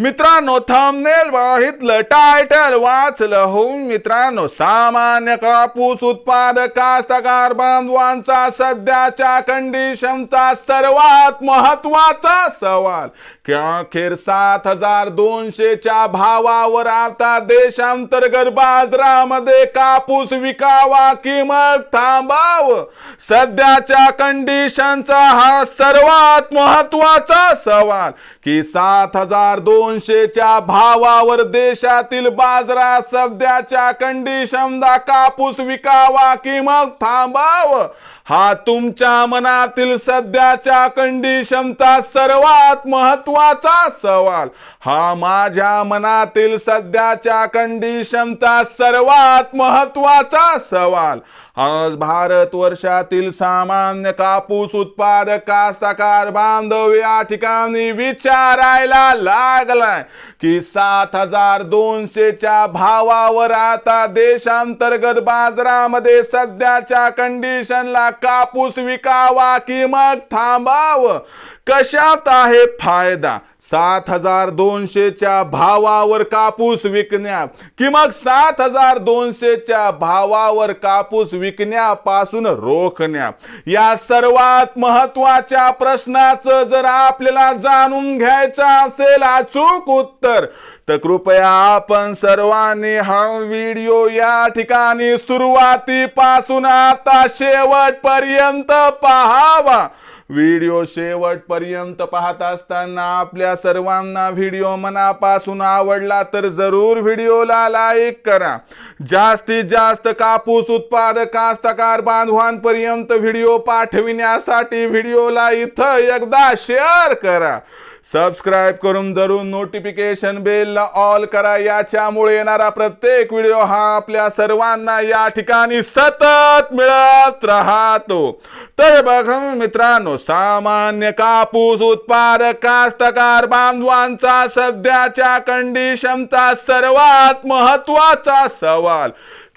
मित्रांनो थंबनेल बघितलं टायटल वाचलं होऊन मित्रांनो सामान्य कापूस उत्पादक कास्तकार बांधवांचा सध्याच्या कंडिशनचा सर्वात महत्त्वाचा सवाल. अखेर सात हजार दोनशेच्या भावावर आता देशांतर्गत बाजारामध्ये कापूस विकावा कि मग थांबाव. सध्याच्या कंडिशनचा हा सर्वात महत्त्वाचा सवाल. की सात हजार दोनशेच्या भावावर देशातील बाजारात सध्याच्या कंडिशनला कापूस विकावा कि मग थांबाव. हा तुमच्या मनातील सध्याच्या कंडिशनचा सर्वात महत्त्वाचा सवाल. हा माझ्या मनातील सध्याच्या कंडिशनचा सर्वात महत्त्वाचा सवाल. आज भारत वर्षातील सामान्य कापूस उत्पादक कास्तकार बांधव या ठिकाणी विचारायला लागलाय की सात हजार दोनशेच्या भावावर आता देशांतर्गत बाजारामध्ये सध्याच्या कंडिशनला कापूस विकावा की मग थांबावं? कशात आहे फायदा? सात हजार दोनशेच्या भावावर कापूस विकण्या. कि मग सात हजार दोनशेच्या भावावर कापूस विकण्यापासून रोखण्या. या सर्वात महत्त्वाच्या प्रश्नाचं जर आपल्याला जाणून घ्यायचं असेल अचूक उत्तर तर कृपया आपण सर्वांनी हा व्हिडिओ या ठिकाणी सुरुवातीपासून आता शेवटपर्यंत पाहावा. व्हिडिओ शेवटपर्यंत पाहत असताना आपल्या सर्वांना व्हिडिओ मनापासून आवडला तर जरूर व्हिडिओला लाईक करा. जास्तीत जास्त कापूस उत्पादक कास्तकार बांधवांपर्यंत व्हिडिओ पाठविण्यासाठी व्हिडिओला इथं एकदा शेअर करा. सबस्क्राईब करून जरूर नोटिफिकेशन बेलला ऑल करा. याच्यामुळे येणारा प्रत्येक व्हिडिओ हा आपल्या सर्वांना या ठिकाणी सतत मिळत राहतो. तर बघा मित्रांनो सामान्य कापूस उत्पादक कास्तकार बांधवांचा सध्याच्या कंडिशनचा सर्वात महत्त्वाचा सवाल.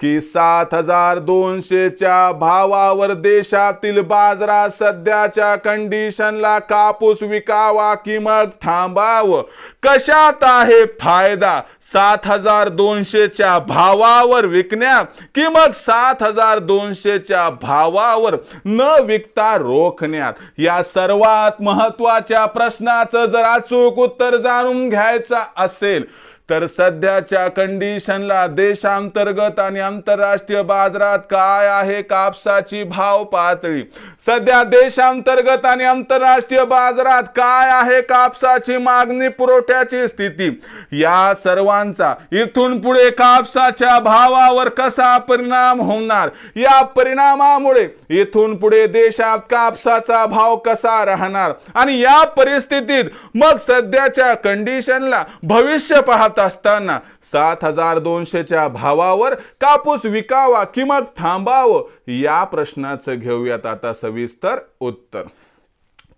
की सात हजार दोनशेच्या भावावर देशातील बाजारात सध्याच्या कंडिशनला कापूस विकावा की मग थांबावं? कशात आहे फायदा? सात हजार दोनशेच्या भावावर विकण्या की मग सात हजार दोनशेच्या भावावर न विकता रोखण्यात? या सर्वात महत्त्वाच्या प्रश्नाचं जर अचूक उत्तर जाणून घ्यायचं असेल. तर सध्याच्या कंडिशनला देशांतर्गत आणि आंतरराष्ट्रीय बाजारात काय आहे कापसाची भाव पातळी? सध्या देशांतर्गत आणि आंतरराष्ट्रीय बाजारात काय आहे कापसाची मागणी पुरवठ्याची स्थिती? या सर्वांचा इथून पुढे कापसाच्या भावावर कसा परिणाम होणार? या परिणामामुळे इथून पुढे देशात कापसाचा भाव कसा राहणार? आणि या परिस्थितीत मग सध्याच्या कंडिशनला भविष्य पाहत असताना सात हजार दोनशेच्या भावावर कापूस विकावा की थांबावं या प्रश्नाचं घेऊयात आता सविस्तर उत्तर.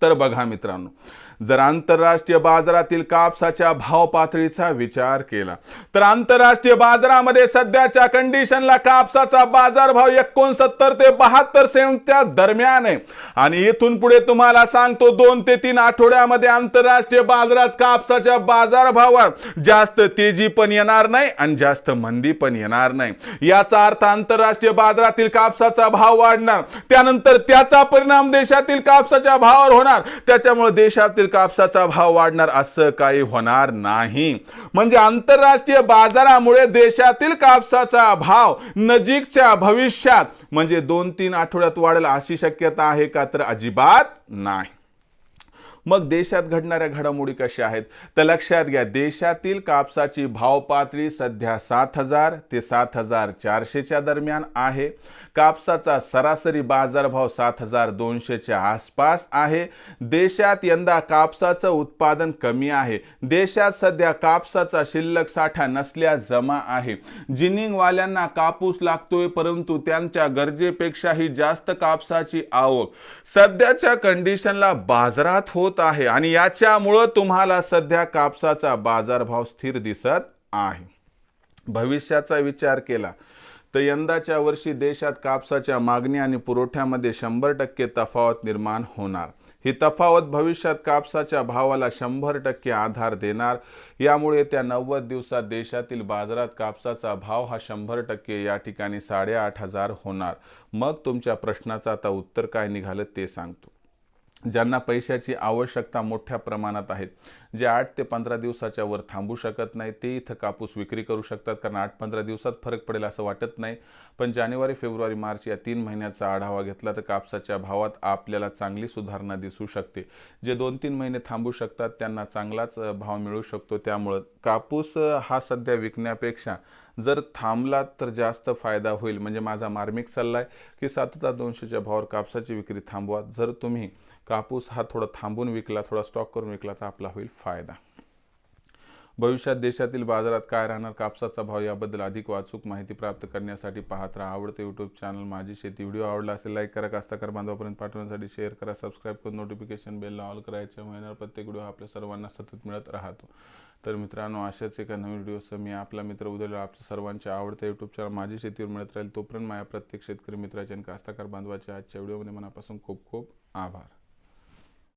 तर बघा मित्रांनो जर आंतरराष्ट्रीय बाजारातील कापसाच्या भाव पातळीचा विचार केला तर आंतरराष्ट्रीय बाजारामध्ये सध्याच्या कंडिशनला कापसाचा बाजारभाव एकोणसत्तर ते बहात्तर सेंटच्या दरम्यान आहे. आणि इथून पुढे तुम्हाला सांगतो दोन ते तीन आठवड्यामध्ये आंतरराष्ट्रीय बाजारात कापसाच्या बाजारभावात जास्त तेजी पण येणार नाही आणि जास्त मंदी पण येणार नाही. याचा अर्थ आंतरराष्ट्रीय बाजारातील कापसाचा भाव वाढणार त्यानंतर त्याचा परिणाम देशातील कापसाच्या भावावर होणार. त्याच्यामुळे देशातील कापसाचा भाव वाढणार असं काही होणार नाही. म्हणजे आंतरराष्ट्रीय बाजारामुळे देशातील कापसाचा भाव नजीकच्या भविष्यात म्हणजे दोन तीन आठवड्यात वाढेल अशी शक्यता आहे का तर अजिबात नाही. मग देशात घडणाऱ्या घडामोडी कशा आहेत? तर लक्षात घ्या देशातील कापसाची भाव पातळी सध्या सात हजार ते सात हजार चारशेच्या दरम्यान आहे. कापसाचा सरासरी बाजारभाव सात हजार दोनशेच्या आसपास आहे. देशात यंदा कापसाचं उत्पादन कमी आहे. देशात सध्या कापसाचा शिल्लक साठा नसल्या जमा आहे. जिनिंगवाल्यांना कापूस लागतोय परंतु त्यांच्या गरजेपेक्षाही जास्त कापसाची आवक सध्याच्या कंडिशनला बाजारात होत होत आहे आणि याच्यामुळं तुम्हाला सध्या कापसाचा बाजारभाव स्थिर दिसत आहे. भविष्याचा विचार केला. तर यंदाच्या वर्षी देशात कापसाच्या मागणी आणि पुरवठ्यामध्ये शंभर टक्के तफावत निर्माण होणार. ही तफावत भविष्यात कापसाच्या भावाला शंभर टक्के आधार देणार. यामुळे त्या नव्वद दिवसात देशातील बाजारात कापसाचा भाव हा शंभर टक्के या ठिकाणी साडेआठ हजार होणार. मग तुमच्या प्रश्नाचं आता उत्तर काय निघालं ते सांगतो. ज्यांना पैशाची आवश्यकता मोठ्या प्रमाणात आहेत जे आठ ते पंधरा दिवसाच्या वर थांबू शकत नाही ते इथं कापूस विक्री करू शकतात कारण आठ पंधरा दिवसात फरक पडेल असं वाटत नाही. पण जानेवारी फेब्रुवारी मार्च या तीन महिन्याचा आढावा घेतला तर कापसाच्या भावात आपल्याला चांगली सुधारणा दिसू शकते. जे दोन तीन महिने थांबू शकतात त्यांना चांगलाच भाव मिळू शकतो. त्यामुळं कापूस हा सध्या विकण्यापेक्षा जर थांबला तर जास्त फायदा होईल. म्हणजे माझा मार्मिक सल्ला आहे की सात हजार दोनशेच्या भावावर कापसाची विक्री थांबवा. जर तुम्ही कापूस हा थोडा थांबून विकला थोडा स्टॉक करून विकला तर आपला होईल फायदा. भविष्यात देशातील बाजारात काय राहणार कापसाचा भाव याबद्दल अधिक वाचूक माहिती प्राप्त करण्यासाठी पाहत राहा. आवडते यूट्यूब चॅनल माझी शेती. व्हिडिओ आवडला असेल लाईक करा. कास्ताकार बांधवापर्यंत पाठवण्यासाठी शेअर करा. सबस्क्राईब करून नोटिफिकेशन बेलला ऑल करायच्या महिन्यावर प्रत्येक व्हिडिओ आपल्या सर्वांना सतत मिळत राहतो. तर मित्रांनो अशाच एका नवीन व्हिडिओसह मी आपला मित्र उद्याला आपल्या सर्वांच्या आवडत्या यूट्यूब चॅनल माझी शेतीवर मिळत राहील तोपर्यंत माझ्या प्रत्येक शेतकरी मित्राच्या आणि कास्ताकार बांधवाच्या आजच्या व्हिडिओमध्ये मनापासून खूप खूप आभार.